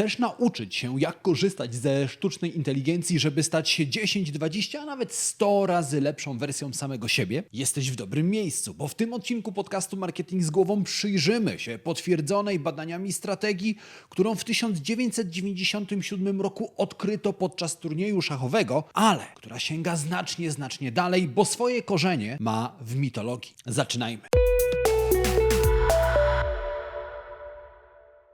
Chcesz nauczyć się, jak korzystać ze sztucznej inteligencji, żeby stać się 10, 20, a nawet 100 razy lepszą wersją samego siebie? Jesteś w dobrym miejscu, bo w tym odcinku podcastu Marketing z głową przyjrzymy się potwierdzonej badaniami strategii, którą w 1997 roku odkryto podczas turnieju szachowego, ale która sięga znacznie, znacznie dalej, bo swoje korzenie ma w mitologii. Zaczynajmy.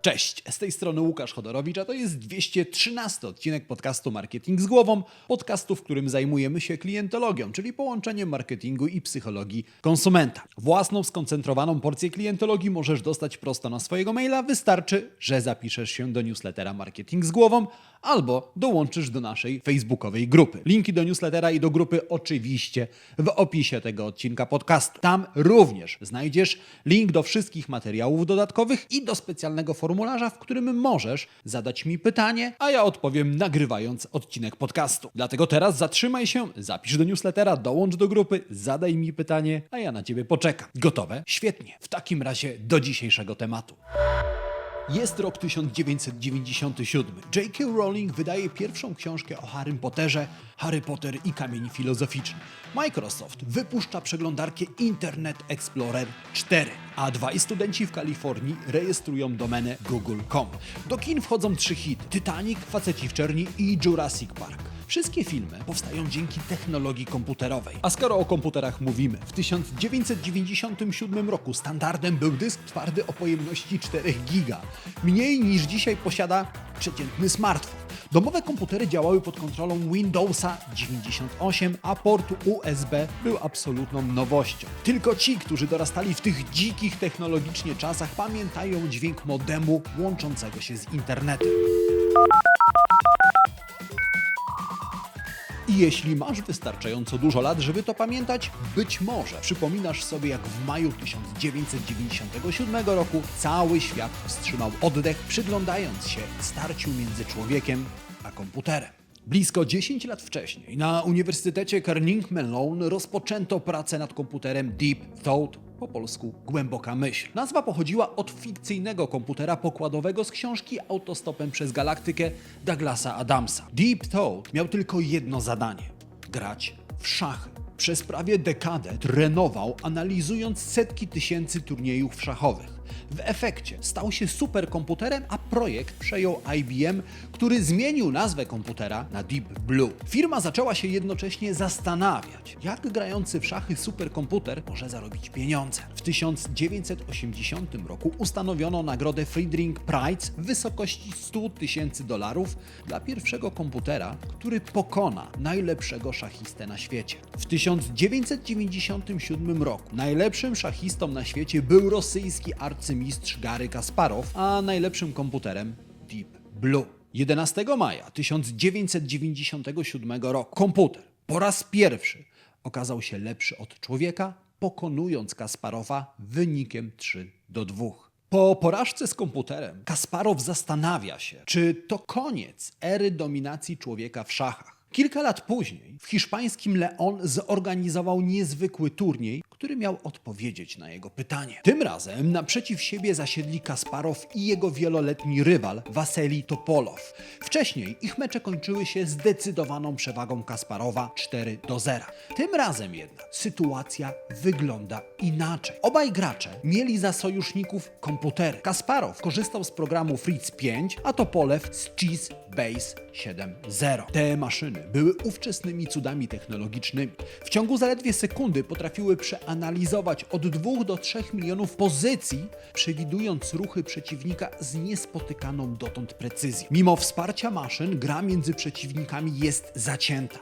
Cześć, z tej strony Łukasz Chodorowicz, a to jest 213 odcinek podcastu Marketing z głową, podcastu, w którym zajmujemy się klientologią, czyli połączeniem marketingu i psychologii konsumenta. Własną skoncentrowaną porcję klientologii możesz dostać prosto na swojego maila, wystarczy, że zapiszesz się do newslettera Marketing z głową albo dołączysz do naszej facebookowej grupy. Linki do newslettera i do grupy oczywiście w opisie tego odcinka podcastu. Tam również znajdziesz link do wszystkich materiałów dodatkowych i do specjalnego formularza, w którym możesz zadać mi pytanie, a ja odpowiem nagrywając odcinek podcastu. Dlatego teraz zatrzymaj się, zapisz do newslettera, dołącz do grupy, zadaj mi pytanie, a ja na ciebie poczekam. Gotowe? Świetnie. W takim razie do dzisiejszego tematu. Jest rok 1997. J.K. Rowling wydaje pierwszą książkę o Harrym Potterze, Harry Potter i Kamień Filozoficzny. Microsoft wypuszcza przeglądarkę Internet Explorer 4, a dwaj studenci w Kalifornii rejestrują domenę google.com. Do kin wchodzą trzy hity: Titanic, Faceci w czerni i Jurassic Park. Wszystkie filmy powstają dzięki technologii komputerowej. A skoro o komputerach mówimy, w 1997 roku standardem był dysk twardy o pojemności 4 giga. Mniej niż dzisiaj posiada przeciętny smartfon. Domowe komputery działały pod kontrolą Windowsa 98, a port USB był absolutną nowością. Tylko ci, którzy dorastali w tych dzikich technologicznie czasach, pamiętają dźwięk modemu łączącego się z internetem. I jeśli masz wystarczająco dużo lat, żeby to pamiętać, być może przypominasz sobie, jak w maju 1997 roku cały świat wstrzymał oddech, przyglądając się starciu między człowiekiem a komputerem. Blisko 10 lat wcześniej na Uniwersytecie Carnegie Mellon rozpoczęto pracę nad komputerem Deep Thought, po polsku głęboka myśl. Nazwa pochodziła od fikcyjnego komputera pokładowego z książki Autostopem przez Galaktykę Douglasa Adamsa. Deep Thought miał tylko jedno zadanie grać w szachy. Przez prawie dekadę trenował, analizując setki tysięcy turniejów szachowych. W efekcie stał się superkomputerem, a projekt przejął IBM, który zmienił nazwę komputera na Deep Blue. Firma zaczęła się jednocześnie zastanawiać, jak grający w szachy superkomputer może zarobić pieniądze. W 1980 roku ustanowiono nagrodę Friedrich Prize w wysokości 100 tysięcy dolarów dla pierwszego komputera, który pokona najlepszego szachistę na świecie. W 1997 roku najlepszym szachistą na świecie był rosyjski arcymistrz Gary Kasparow, a najlepszym komputerem Deep Blue. 11 maja 1997 roku komputer po raz pierwszy okazał się lepszy od człowieka, pokonując Kasparowa wynikiem 3 do 2. Po porażce z komputerem Kasparow zastanawia się, czy to koniec ery dominacji człowieka w szachach. Kilka lat później w hiszpańskim Leon zorganizował niezwykły turniej, który miał odpowiedzieć na jego pytanie. Tym razem naprzeciw siebie zasiedli Kasparow i jego wieloletni rywal Waseli Topolow. Wcześniej ich mecze kończyły się zdecydowaną przewagą Kasparowa 4 do 0. Tym razem jednak sytuacja wygląda inaczej. Obaj gracze mieli za sojuszników komputery. Kasparow korzystał z programu Fritz 5, a Topolew z Cheese Base 7.0. Te maszyny były ówczesnymi cudami technologicznymi. W ciągu zaledwie sekundy potrafiły przeanalizować od 2 do 3 milionów pozycji, przewidując ruchy przeciwnika z niespotykaną dotąd precyzją. Mimo wsparcia maszyn, gra między przeciwnikami jest zacięta.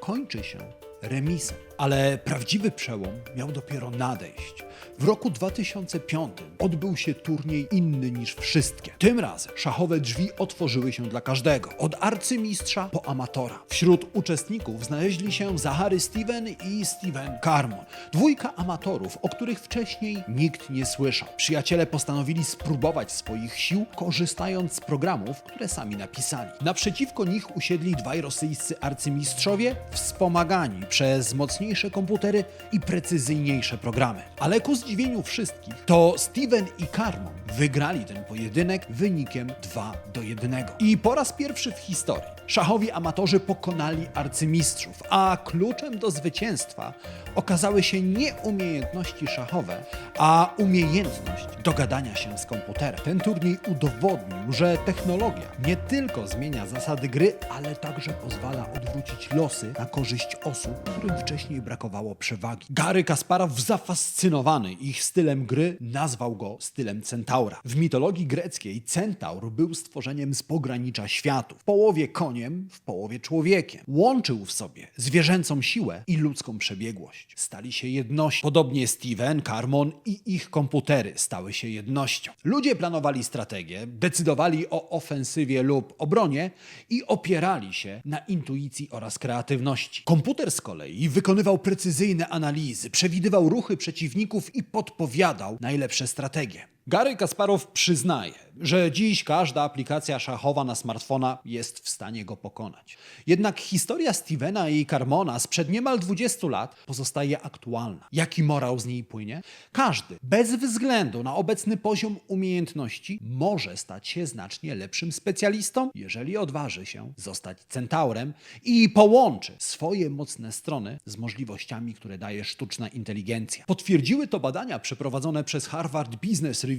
Kończy się remisem. Ale prawdziwy przełom miał dopiero nadejść. W roku 2005 odbył się turniej inny niż wszystkie. Tym razem szachowe drzwi otworzyły się dla każdego, od arcymistrza po amatora. Wśród uczestników znaleźli się Zachary Steven i Steven Carmon, dwójka amatorów, o których wcześniej nikt nie słyszał. Przyjaciele postanowili spróbować swoich sił, korzystając z programów, które sami napisali. Naprzeciwko nich usiedli dwaj rosyjscy arcymistrzowie, wspomagani przez mocniejszych mocniejsze komputery i precyzyjniejsze programy. Ale ku zdziwieniu wszystkich, to Steven i Carmon wygrali ten pojedynek wynikiem 2 do 1. I po raz pierwszy w historii szachowi amatorzy pokonali arcymistrzów, a kluczem do zwycięstwa okazały się nie umiejętności szachowe, a umiejętność dogadania się z komputerem. Ten turniej udowodnił, że technologia nie tylko zmienia zasady gry, ale także pozwala odwrócić losy na korzyść osób, którym wcześniej brakowało przewagi. Gary Kasparow, zafascynowany ich stylem gry, nazwał go stylem centaura. W mitologii greckiej centaur był stworzeniem z pogranicza światów. W połowie koniem, w połowie człowiekiem. Łączył w sobie zwierzęcą siłę i ludzką przebiegłość. Stali się jednością. Podobnie Steven, Carmon i ich komputery stały się jednością. Ludzie planowali strategię, decydowali o ofensywie lub obronie i opierali się na intuicji oraz kreatywności. Komputer z kolei wykonywał precyzyjne analizy, przewidywał ruchy przeciwników i podpowiadał najlepsze strategie. Gary Kasparow przyznaje, że dziś każda aplikacja szachowa na smartfona jest w stanie go pokonać. Jednak historia Stevena i Carmona sprzed niemal 20 lat pozostaje aktualna. Jaki morał z niej płynie? Każdy, bez względu na obecny poziom umiejętności, może stać się znacznie lepszym specjalistą, jeżeli odważy się zostać centaurem i połączy swoje mocne strony z możliwościami, które daje sztuczna inteligencja. Potwierdziły to badania przeprowadzone przez Harvard Business Review,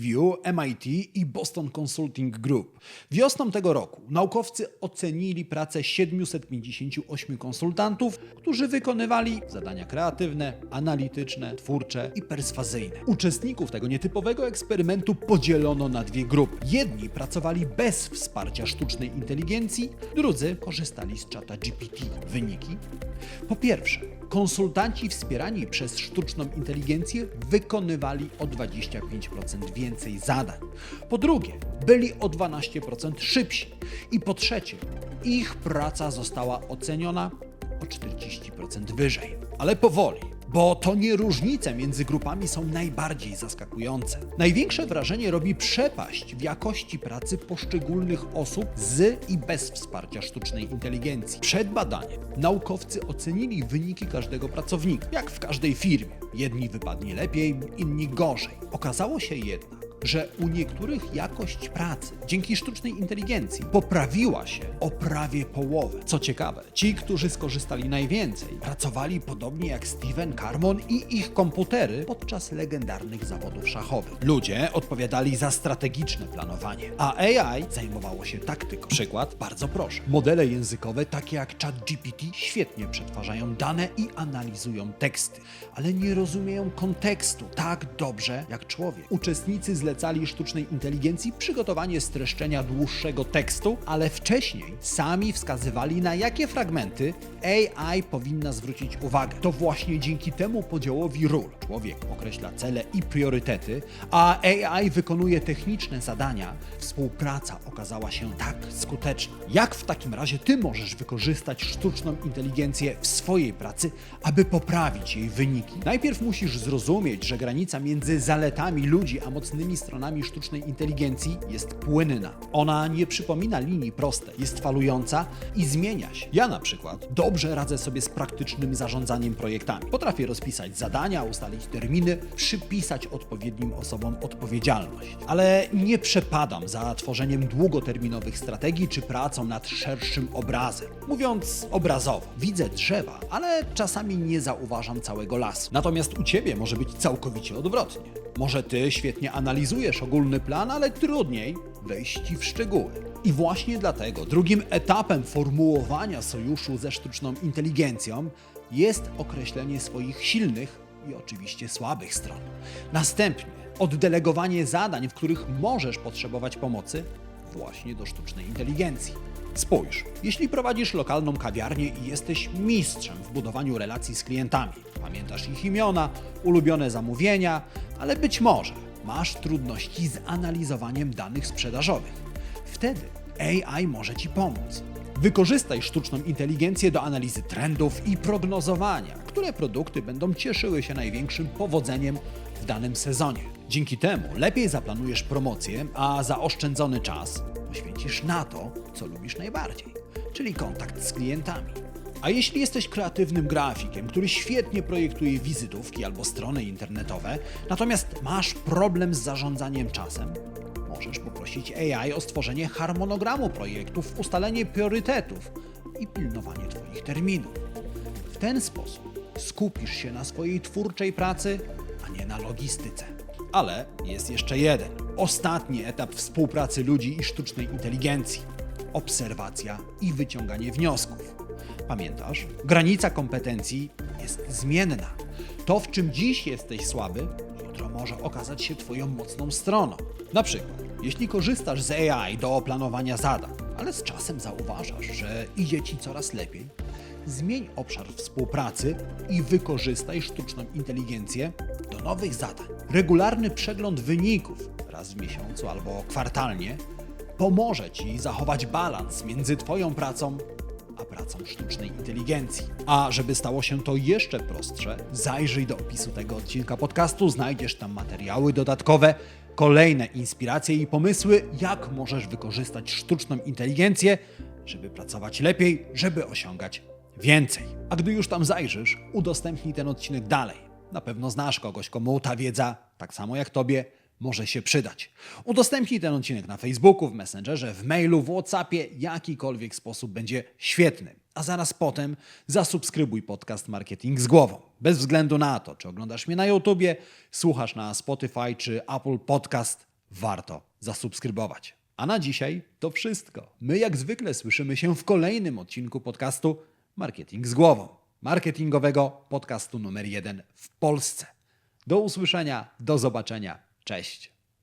MIT i Boston Consulting Group. Wiosną tego roku naukowcy ocenili pracę 758 konsultantów, którzy wykonywali zadania kreatywne, analityczne, twórcze i perswazyjne. Uczestników tego nietypowego eksperymentu podzielono na dwie grupy. Jedni pracowali bez wsparcia sztucznej inteligencji, drudzy korzystali z czata GPT. Wyniki? Po pierwsze, konsultanci wspierani przez sztuczną inteligencję wykonywali o 25% więcej zadań. Po drugie, byli o 12% szybsi. I po trzecie, ich praca została oceniona o 40% wyżej. Ale powoli, bo to nie różnice między grupami są najbardziej zaskakujące. Największe wrażenie robi przepaść w jakości pracy poszczególnych osób z i bez wsparcia sztucznej inteligencji. Przed badaniem naukowcy ocenili wyniki każdego pracownika, jak w każdej firmie. Jedni wypadli lepiej, inni gorzej. Okazało się jednak, że u niektórych jakość pracy dzięki sztucznej inteligencji poprawiła się o prawie połowę. Co ciekawe, ci, którzy skorzystali najwięcej, pracowali podobnie jak Steven Carmon i ich komputery podczas legendarnych zawodów szachowych. Ludzie odpowiadali za strategiczne planowanie, a AI zajmowało się taktyką. Przykład, bardzo proszę. Modele językowe takie jak ChatGPT świetnie przetwarzają dane i analizują teksty, ale nie rozumieją kontekstu tak dobrze jak człowiek. Uczestnicy zlecali sztucznej inteligencji przygotowanie streszczenia dłuższego tekstu, ale wcześniej sami wskazywali na jakie fragmenty AI powinna zwrócić uwagę. To właśnie dzięki temu podziałowi ról człowiek określa cele i priorytety, a AI wykonuje techniczne zadania, współpraca okazała się tak skuteczna. Jak w takim razie ty możesz wykorzystać sztuczną inteligencję w swojej pracy, aby poprawić jej wyniki? Najpierw musisz zrozumieć, że granica między zaletami ludzi a mocnymi stronami sztucznej inteligencji jest płynna. Ona nie przypomina linii prostej, jest falująca i zmienia się. Ja na przykład dobrze radzę sobie z praktycznym zarządzaniem projektami. Potrafię rozpisać zadania, ustalić terminy, przypisać odpowiednim osobom odpowiedzialność. Ale nie przepadam za tworzeniem długoterminowych strategii czy pracą nad szerszym obrazem. Mówiąc obrazowo, widzę drzewa, ale czasami nie zauważam całego lasu. Natomiast u ciebie może być całkowicie odwrotnie. Może ty świetnie analizujesz ogólny plan, ale trudniej wejść w szczegóły. I właśnie dlatego drugim etapem formułowania sojuszu ze sztuczną inteligencją jest określenie swoich silnych i oczywiście słabych stron. Następnie oddelegowanie zadań, w których możesz potrzebować pomocy, właśnie do sztucznej inteligencji. Spójrz, jeśli prowadzisz lokalną kawiarnię i jesteś mistrzem w budowaniu relacji z klientami, pamiętasz ich imiona, ulubione zamówienia, ale być może masz trudności z analizowaniem danych sprzedażowych. Wtedy AI może Ci pomóc. Wykorzystaj sztuczną inteligencję do analizy trendów i prognozowania, które produkty będą cieszyły się największym powodzeniem w danym sezonie. Dzięki temu lepiej zaplanujesz promocję, a zaoszczędzony czas poświęcisz na to, co lubisz najbardziej, czyli kontakt z klientami. A jeśli jesteś kreatywnym grafikiem, który świetnie projektuje wizytówki albo strony internetowe, natomiast masz problem z zarządzaniem czasem, możesz poprosić AI o stworzenie harmonogramu projektów, ustalenie priorytetów i pilnowanie Twoich terminów. W ten sposób skupisz się na swojej twórczej pracy, a nie na logistyce. Ale jest jeszcze jeden, ostatni etap współpracy ludzi i sztucznej inteligencji obserwacja i wyciąganie wniosków. Pamiętasz? Granica kompetencji jest zmienna. To, w czym dziś jesteś słaby, jutro może okazać się Twoją mocną stroną. Na przykład, jeśli korzystasz z AI do planowania zadań, ale z czasem zauważasz, że idzie Ci coraz lepiej, zmień obszar współpracy i wykorzystaj sztuczną inteligencję do nowych zadań. Regularny przegląd wyników raz w miesiącu albo kwartalnie pomoże Ci zachować balans między Twoją pracą a pracą sztucznej inteligencji. A żeby stało się to jeszcze prostsze, zajrzyj do opisu tego odcinka podcastu, znajdziesz tam materiały dodatkowe, kolejne inspiracje i pomysły, jak możesz wykorzystać sztuczną inteligencję, żeby pracować lepiej, żeby osiągać więcej. A gdy już tam zajrzysz, udostępnij ten odcinek dalej. Na pewno znasz kogoś, komu ta wiedza, tak samo jak Tobie, może się przydać. Udostępnij ten odcinek na Facebooku, w Messengerze, w mailu, w WhatsAppie, jakikolwiek sposób będzie świetny. A zaraz potem zasubskrybuj podcast Marketing z głową. Bez względu na to, czy oglądasz mnie na YouTubie, słuchasz na Spotify czy Apple Podcast, warto zasubskrybować. A na dzisiaj to wszystko. My jak zwykle słyszymy się w kolejnym odcinku podcastu Marketing z głową. Marketingowego podcastu numer jeden w Polsce. Do usłyszenia, do zobaczenia. Cześć.